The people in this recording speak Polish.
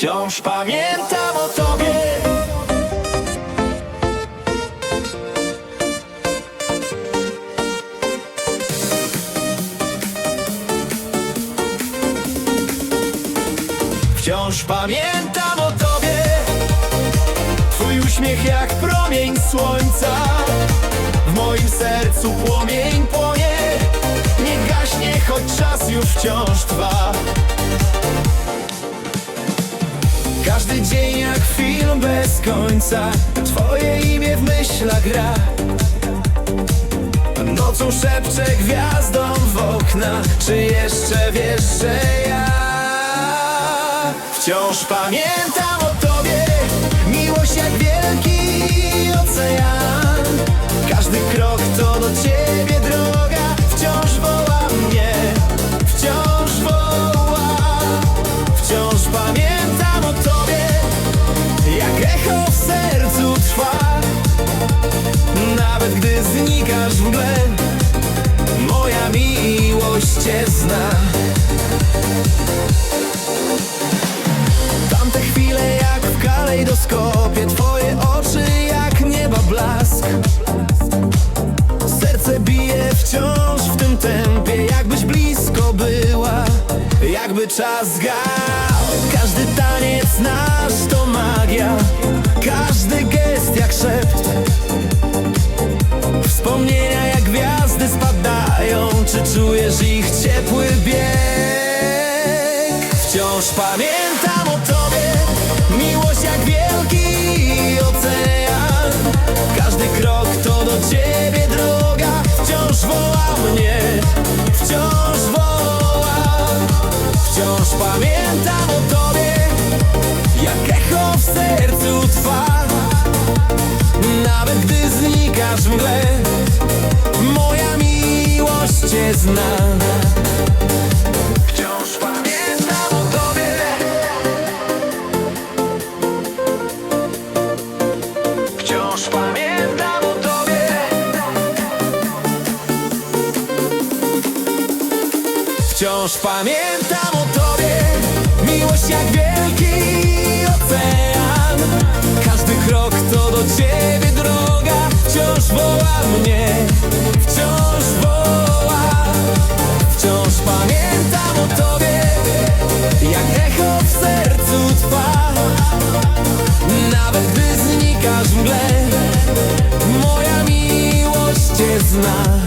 Wciąż pamiętam o tobie. Wciąż pamiętam o tobie. Twój uśmiech jak promień słońca. W moim sercu płomień płonie. Nie gaśnie, choć czas już wciąż trwa film bez końca. Twoje imię w myślach gra. Nocą szepczę gwiazdom w okna. Czy jeszcze wiesz, że ja Wciąż pamiętam o tobie? Miłość jak wielki ocean miłość cię zna. Tamte chwile jak w kalejdoskopie Twoje oczy jak nieba blask. Serce bije wciąż w tym tempie Jakbyś blisko była Jakby czas zgał Każdy taniec nasz to magia Każdy gest jak szept. Wspomnienia jak gwiazdy spadają Czy czujesz ich ciepły bieg? Wciąż pamiętam o tobie Miłość jak wielki ocean. Każdy krok to do ciebie droga Wciąż woła mnie Wciąż woła. Wciąż pamiętam o tobie Jak echo w sercu trwa. Nawet gdy znikasz w mgle Moja miłość cię zna Wciąż pamiętam o tobie. Miłość jak wielki ocean. Każdy krok to do ciebie droga. Wciąż woła mnie. Wciąż woła. Wciąż pamiętam o tobie. Jak echo w sercu trwa. Nawet gdy znikasz w mgle. Moja miłość cię zna